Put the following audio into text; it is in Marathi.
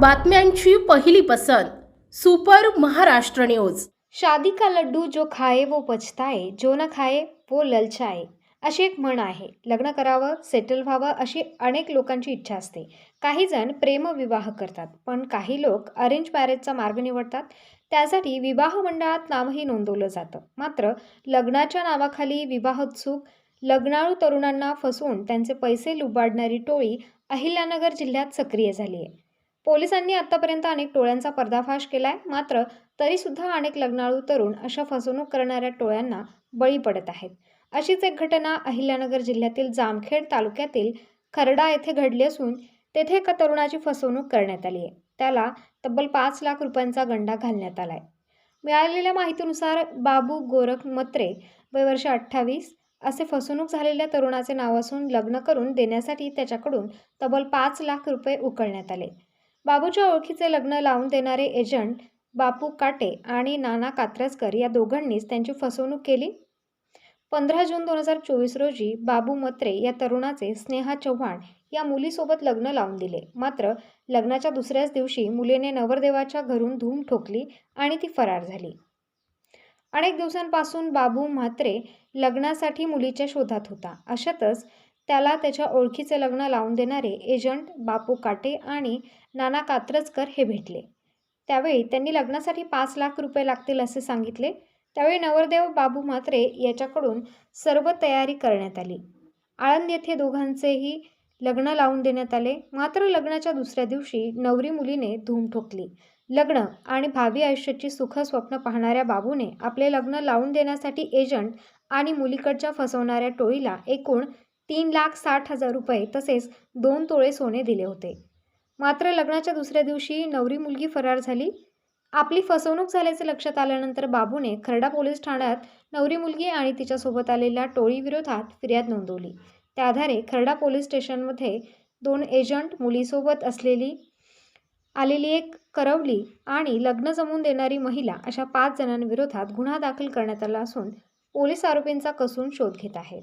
बातम्यांची पहिली पसंत सुपर महाराष्ट्र न्यूज. शादी का लड्डू जो खाए वो पछताए जो न खाए वो ललचाए अशी एक म्हण आहे. लग्न करावं सेटल व्हावं अशी अनेक लोकांची इच्छा असते. काही जण प्रेमविवाह करतात पण काही लोक अरेंज मॅरेजचा मार्ग निवडतात. त्यासाठी विवाह मंडळात नावही नोंदवलं जातं. मात्र लग्नाच्या नावाखाली विवाहोत्सुक लग्नाळू तरुणांना फसवून त्यांचे पैसे लुबाडणारी टोळी अहिल्यानगर जिल्ह्यात सक्रिय झाली आहे. पोलिसांनी आतापर्यंत अनेक टोळ्यांचा पर्दाफाश केलाय. मात्र तरीसुद्धा अनेक लग्नाळू तरुण अशा फसवणूक करणाऱ्या टोळ्यांना बळी पडत आहेत. अशीच एक घटना अहिल्यानगर जिल्ह्यातील जामखेड तालुक्यातील खरडा येथे घडली असून तेथे एका तरुणाची फसवणूक करण्यात आली आहे. त्याला तब्बल पाच लाख रुपयांचा गंडा घालण्यात आलाय. मिळालेल्या माहितीनुसार बाबू गोरख मत्रे वय वर्ष अठ्ठावीस असे फसवणूक झालेल्या तरुणाचे नाव असून लग्न करून देण्यासाठी त्याच्याकडून तब्बल पाच लाख रुपये उकळण्यात आले. बाबूच्या ओळखीचे लग्न लावून देणारे एजंट बापू काटे आणि नाना कात्रजकर या दोघांनीच त्यांची फसवणूक केली. पंधरा जून दोन हजार चोवीस रोजी बाबू मत्रे या तरुणाचे स्नेहा चव्हाण या मुलीसोबत लग्न लावून दिले. मात्र लग्नाच्या दुसऱ्याच दिवशी मुलीने नवरदेवाच्या घरून धूम ठोकली आणि ती फरार झाली. अनेक दिवसांपासून बाबू म्हात्रे लग्नासाठी मुलीच्या शोधात होता. अशातच त्याला त्याच्या ओळखीचे लग्न लावून देणारे एजंट बापू काटे आणि नाना कात्रजकर हे भेटले. त्यावेळी त्यांनी लग्नासाठी पाच लाख रुपये लागतील असे सांगितले. त्यावेळी नवरदेव बाबू म्हात्रे याच्याकडून सर्व तयारी करण्यात आली. आळंद येथे दोघांचेही लग्न लावून देण्यात आले. मात्र लग्नाच्या दुसऱ्या दिवशी नवरी मुलीने धूम ठोकली. लग्न आणि भावी आयुष्याची सुख स्वप्न पाहणाऱ्या बाबूने आपले लग्न लावून देण्यासाठी एजंट आणि मुलीकडच्या फसवणाऱ्या टोळीला एकूण तीन लाख साठ हजार रुपये तसेच दोन तोळे सोने दिले होते. मात्र लग्नाच्या दुसऱ्या दिवशी नवरी मुलगी फरार झाली. आपली फसवणूक झाल्याचे लक्षात आल्यानंतर बाबूने खरडा पोलीस ठाण्यात नवरी मुलगी आणि तिच्यासोबत आलेल्या टोळीविरोधात फिर्याद नोंदवली. त्या आधारे खरडा पोलीस स्टेशनमध्ये दोन एजंट मुलीसोबत असलेली आलेली एक करवली आणि लग्न जमून देणारी महिला अशा पाच जणांविरोधात गुन्हा दाखल करण्यात आला असून पोलीस आरोपींचा कसून शोध घेत आहेत.